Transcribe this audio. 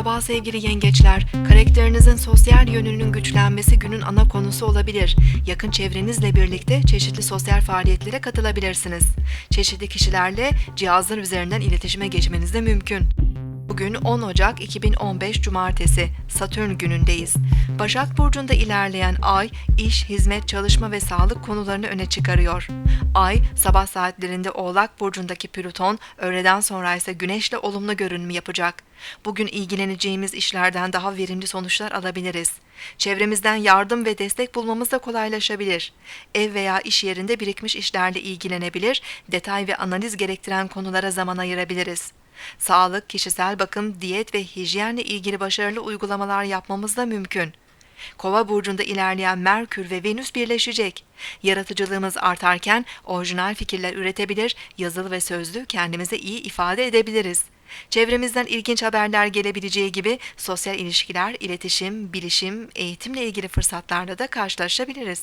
Merhaba sevgili yengeçler. Karakterinizin sosyal yönünün güçlenmesi günün ana konusu olabilir. Yakın çevrenizle birlikte çeşitli sosyal faaliyetlere katılabilirsiniz. Çeşitli kişilerle cihazlar üzerinden iletişime geçmeniz de mümkün. Bugün 10 Ocak 2015 Cumartesi, Satürn günündeyiz. Başak Burcu'nda ilerleyen ay, iş, hizmet, çalışma ve sağlık konularını öne çıkarıyor. Ay, sabah saatlerinde Oğlak Burcu'ndaki Plüton, öğleden sonra ise Güneş'le olumlu görünüm yapacak. Bugün ilgileneceğimiz işlerden daha verimli sonuçlar alabiliriz. Çevremizden yardım ve destek bulmamız da kolaylaşabilir. Ev veya iş yerinde birikmiş işlerle ilgilenebilir, detay ve analiz gerektiren konulara zaman ayırabiliriz. Sağlık, kişisel bakım, diyet ve hijyenle ilgili başarılı uygulamalar yapmamız da mümkün. Kova burcunda ilerleyen Merkür ve Venüs birleşecek. Yaratıcılığımız artarken orijinal fikirler üretebilir, yazılı ve sözlü kendimize iyi ifade edebiliriz. Çevremizden ilginç haberler gelebileceği gibi sosyal ilişkiler, iletişim, bilişim, eğitimle ilgili fırsatlarla da karşılaşabiliriz.